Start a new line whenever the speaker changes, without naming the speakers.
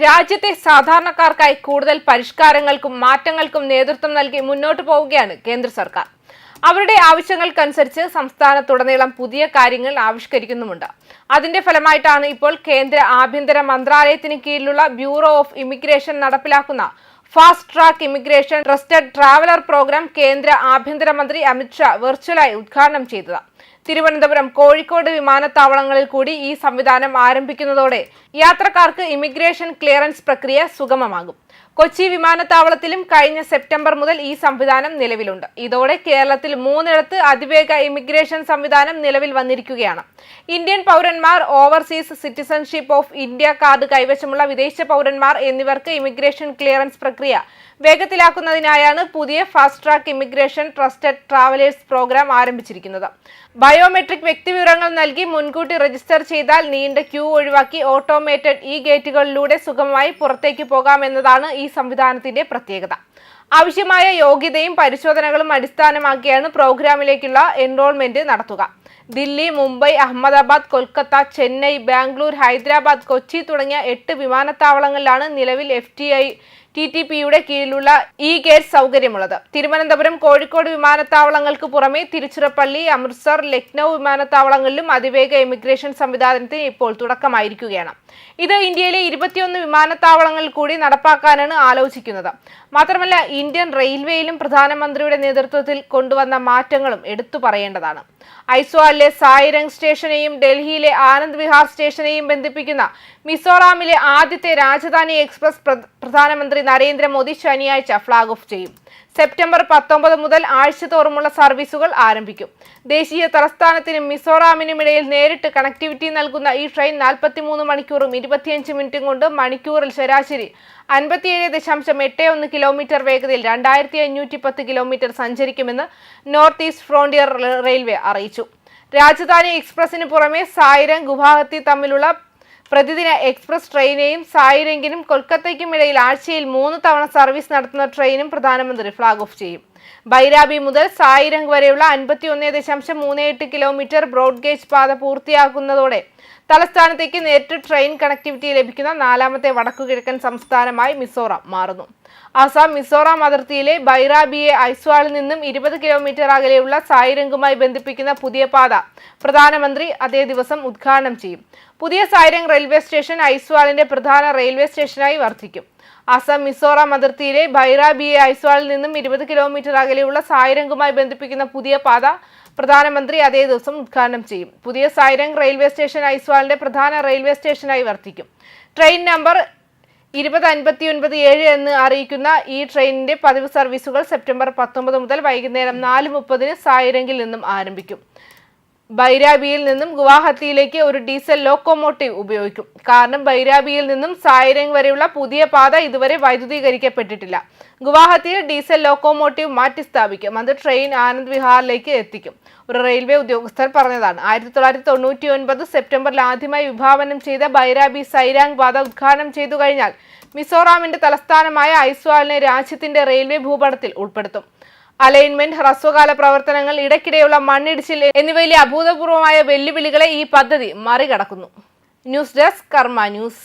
രാജ്യത്തെ സാധാരണക്കാർക്കായി കൂടുതൽ പരിഷ്കാരങ്ങൾക്കും മാറ്റങ്ങൾക്കും നേതൃത്വം നൽകി മുന്നോട്ടു പോവുകയാണ് കേന്ദ്ര സർക്കാർ. അവരുടെ ആവശ്യങ്ങൾക്കനുസരിച്ച് സംസ്ഥാനത്തുടനീളം പുതിയ കാര്യങ്ങൾ ആവിഷ്കരിക്കുന്നുമുണ്ട്. അതിന്റെ ഫലമായിട്ടാണ് ഇപ്പോൾ കേന്ദ്ര ആഭ്യന്തര മന്ത്രാലയത്തിന് കീഴിലുള്ള ബ്യൂറോ ഓഫ് ഇമിഗ്രേഷൻ നടപ്പിലാക്കുന്ന fast track immigration trusted traveller programme കേന്ദ്ര ആഭ്യന്തരമന്ത്രി അമിത്ഷാ വെർച്വലായി ഉദ്ഘാടനം ചെയ്തത്. തിരുവനന്തപുരം കോഴിക്കോട് വിമാനത്താവളങ്ങളിൽ കൂടി ഈ സംവിധാനം ആരംഭിക്കുന്നതോടെ യാത്രക്കാർക്ക് ഇമിഗ്രേഷൻ ക്ലിയറൻസ് പ്രക്രിയ സുഗമമാകും. കൊച്ചി വിമാനത്താവളത്തിലും കഴിഞ്ഞ സെപ്റ്റംബർ മുതൽ ഈ സംവിധാനം നിലവിലുണ്ട്. ഇതോടെ കേരളത്തിൽ മൂന്നിടത്ത് അതിവേഗ ഇമിഗ്രേഷൻ സംവിധാനം നിലവിൽ വന്നിരിക്കുകയാണ്. ഇന്ത്യൻ പൗരന്മാർ overseas citizenship of India card കൈവശമുള്ള വിദേശ പൗരന്മാർ എന്നിവർക്ക് ഇമിഗ്രേഷൻ ക്ലിയറൻസ് പ്രക്രിയ വേഗത്തിലാക്കുന്നതിനായാണ് പുതിയ fast track immigration trusted travellers programme ആരംഭിച്ചിരിക്കുന്നത്. ബയോമെട്രിക് വ്യക്തിവിവരങ്ങൾ നൽകി മുൻകൂട്ടി രജിസ്റ്റർ ചെയ്താൽ നീണ്ട ക്യൂ ഒഴിവാക്കി ഓട്ടോമേറ്റഡ് ഈ ഗേറ്റുകളിലൂടെ സുഗമമായി പുറത്തേക്ക് പോകാമെന്നതാണ് ഈ സംവിധാനത്തിന്റെ പ്രത്യേകത. ആവശ്യമായ യോഗ്യതയും പരിശോധനകളും അടിസ്ഥാനമാക്കിയാണ് പ്രോഗ്രാമിലേക്കുള്ള എൻറോൾമെന്റ് നടത്തുക. ദില്ലി മുംബൈ അഹമ്മദാബാദ് കൊൽക്കത്ത ചെന്നൈ ബാംഗ്ലൂർ ഹൈദരാബാദ് കൊച്ചി തുടങ്ങിയ എട്ട് വിമാനത്താവളങ്ങളിലാണ് നിലവിൽ F T I T T പിയുടെ കീഴിലുള്ള ഇ ഗേറ്റ് സൗകര്യമുള്ളത്. തിരുവനന്തപുരം കോഴിക്കോട് വിമാനത്താവളങ്ങൾക്ക് പുറമെ തിരുച്ചിറപ്പള്ളി അമൃത്സർ ലക്നൗ വിമാനത്താവളങ്ങളിലും അതിവേഗ എമിഗ്രേഷൻ സംവിധാനത്തിന് ഇപ്പോൾ തുടക്കമായിരിക്കുകയാണ്. ഇത് ഇന്ത്യയിലെ ഇരുപത്തിയൊന്ന് വിമാനത്താവളങ്ങളിൽ കൂടി നടപ്പാക്കാനാണ് ആലോചിക്കുന്നത്. മാത്രമല്ല ഇന്ത്യൻ റെയിൽവേയിലും പ്രധാനമന്ത്രിയുടെ നേതൃത്വത്തിൽ കൊണ്ടുവന്ന മാറ്റങ്ങളും എടുത്തു പറയേണ്ടതാണ്. ഐസ്വാളിലെ സായിരംഗ് സ്റ്റേഷനെയും ഡൽഹിയിലെ ആനന്ദ് വിഹാർ സ്റ്റേഷനെയും ബന്ധിപ്പിക്കുന്ന മിസോറാമിലെ ആദ്യത്തെ രാജധാനി എക്സ്പ്രസ് പ്ര- പ്രധാനമന്ത്രി നരേന്ദ്രമോദി ശനിയാഴ്ച ഫ്ളാഗ് ഓഫ് ചെയ്യും. സെപ്റ്റംബർ പത്തൊമ്പത് മുതൽ ആഴ്ചതോറുമുള്ള സർവീസുകൾ ആരംഭിക്കും. ദേശീയ തലസ്ഥാനത്തിനും മിസോറാമിനും ഇടയിൽ നേരിട്ട് കണക്ടിവിറ്റി നൽകുന്ന ഈ ട്രെയിൻ നാൽപ്പത്തിമൂന്ന് മണിക്കൂറും ഇരുപത്തിയഞ്ച് മിനിറ്റും കൊണ്ട് മണിക്കൂറിൽ ശരാശരി അൻപത്തിയേഴ് ദശാംശം എട്ട് ഒന്ന് കിലോമീറ്റർ വേഗതയിൽ രണ്ടായിരത്തി അഞ്ഞൂറ്റി പത്ത് കിലോമീറ്റർ സഞ്ചരിക്കുമെന്ന് നോർത്ത് ഈസ്റ്റ് ഫ്രോണ്ടിയർ റെയിൽവേ അറിയിച്ചു. രാജധാനി എക്സ്പ്രസിന് പുറമെ സായിരം ഗുവാഹത്തി തമ്മിലുള്ള പ്രതിദിന എക്സ്പ്രസ് ട്രെയിനെയും സായിരങ്കിനും കൊൽക്കത്തയ്ക്കും ഇടയിൽ ആഴ്ചയിൽ മൂന്ന് തവണ സർവീസ് നടത്തുന്ന ട്രെയിനും പ്രധാനമന്ത്രി ഫ്ളാഗ് ഓഫ് ചെയ്യും. ബൈരാബി മുതൽ സായിരംഗ് വരെയുള്ള അൻപത്തി ഒന്ന് ദശാംശം മൂന്ന് എട്ട് കിലോമീറ്റർ ബ്രോഡ് ഗേജ് പാത പൂർത്തിയാക്കുന്നതോടെ തലസ്ഥാനത്തേക്ക് നേരിട്ട് ട്രെയിൻ കണക്ടിവിറ്റി ലഭിക്കുന്ന നാലാമത്തെ വടക്കുകിഴക്കൻ സംസ്ഥാനമായി മിസോറാം മാറുന്നു. ആസാം മിസോറാം അതിർത്തിയിലെ ബൈറാബിയെ ഐസ്വാളിൽ നിന്നും ഇരുപത് കിലോമീറ്റർ അകലെയുള്ള സായിരംഗുമായി ബന്ധിപ്പിക്കുന്ന പുതിയ പാത പ്രധാനമന്ത്രി അതേ ദിവസം ഉദ്ഘാടനം ചെയ്യും. പുതിയ സായിരംഗ് റെയിൽവേ സ്റ്റേഷൻ ഐസ്വാളിന്റെ പ്രധാന റെയിൽവേ സ്റ്റേഷനായി വർത്തിക്കും. ആസാം മിസോറാം അതിർത്തിയിലെ ബൈറാബിയെ ഐസ്വാളിൽ നിന്നും ഇരുപത് കിലോമീറ്റർ അകലെയുള്ള സായിരംഗുമായി ബന്ധിപ്പിക്കുന്ന പുതിയ പാത പ്രധാനമന്ത്രി അതേ ദിവസം ഉദ്ഘാടനം ചെയ്യും. പുതിയ സായിരംഗ് റെയിൽവേ സ്റ്റേഷൻ ഐസ്വാളിന്റെ പ്രധാന റെയിൽവേ സ്റ്റേഷനായി വർത്തിക്കും. ട്രെയിൻ നമ്പർ ഇരുപത് അൻപത്തി ഒൻപത് ഏഴ് എന്ന് അറിയിക്കുന്ന ഈ ട്രെയിനിന്റെ പതിവ് സർവീസുകൾ സെപ്റ്റംബർ പത്തൊമ്പത് മുതൽ വൈകുന്നേരം നാല് മുപ്പതിന് സായിരംഗിൽ നിന്നും ആരംഭിക്കും. ബൈരാബിയിൽ നിന്നും ഗുവാഹത്തിയിലേക്ക് ഒരു ഡീസൽ ലോക്കോമോട്ടീവ് ഉപയോഗിക്കും. കാരണം ബൈരാബിയിൽ നിന്നും സായിരംഗ് വരെയുള്ള പുതിയ പാത ഇതുവരെ വൈദ്യുതീകരിക്കപ്പെട്ടിട്ടില്ല. ഗുവാഹത്തിയിൽ ഡീസൽ ലോക്കോമോട്ടീവ് മാറ്റി സ്ഥാപിക്കും അത് ട്രെയിൻ ആനന്ദ് വിഹാറിലേക്ക് എത്തിക്കും. ഒരു റെയിൽവേ ഉദ്യോഗസ്ഥർ പറഞ്ഞതാണ്. ആയിരത്തി തൊള്ളായിരത്തി തൊണ്ണൂറ്റി ഒൻപത് സെപ്റ്റംബറിൽ ആദ്യമായി വിഭാവനം ചെയ്ത ബൈരാബി സൈരാങ് പാത ഉദ്ഘാടനം ചെയ്തു കഴിഞ്ഞാൽ മിസോറാമിന്റെ തലസ്ഥാനമായ ഐസ്വാളിനെ രാജ്യത്തിന്റെ റെയിൽവേ ഭൂപടത്തിൽ ഉൾപ്പെടുത്തും. അലൈൻമെന്റ് ഹ്രസ്വകാല പ്രവർത്തനങ്ങൾ ഇടയ്ക്കിടെയുള്ള മണ്ണിടിച്ചിൽ എന്നിവയിലെ അഭൂതപൂർവമായ വെല്ലുവിളികളെ ഈ പദ്ധതി മറികടക്കുന്നു. News desk Karma news.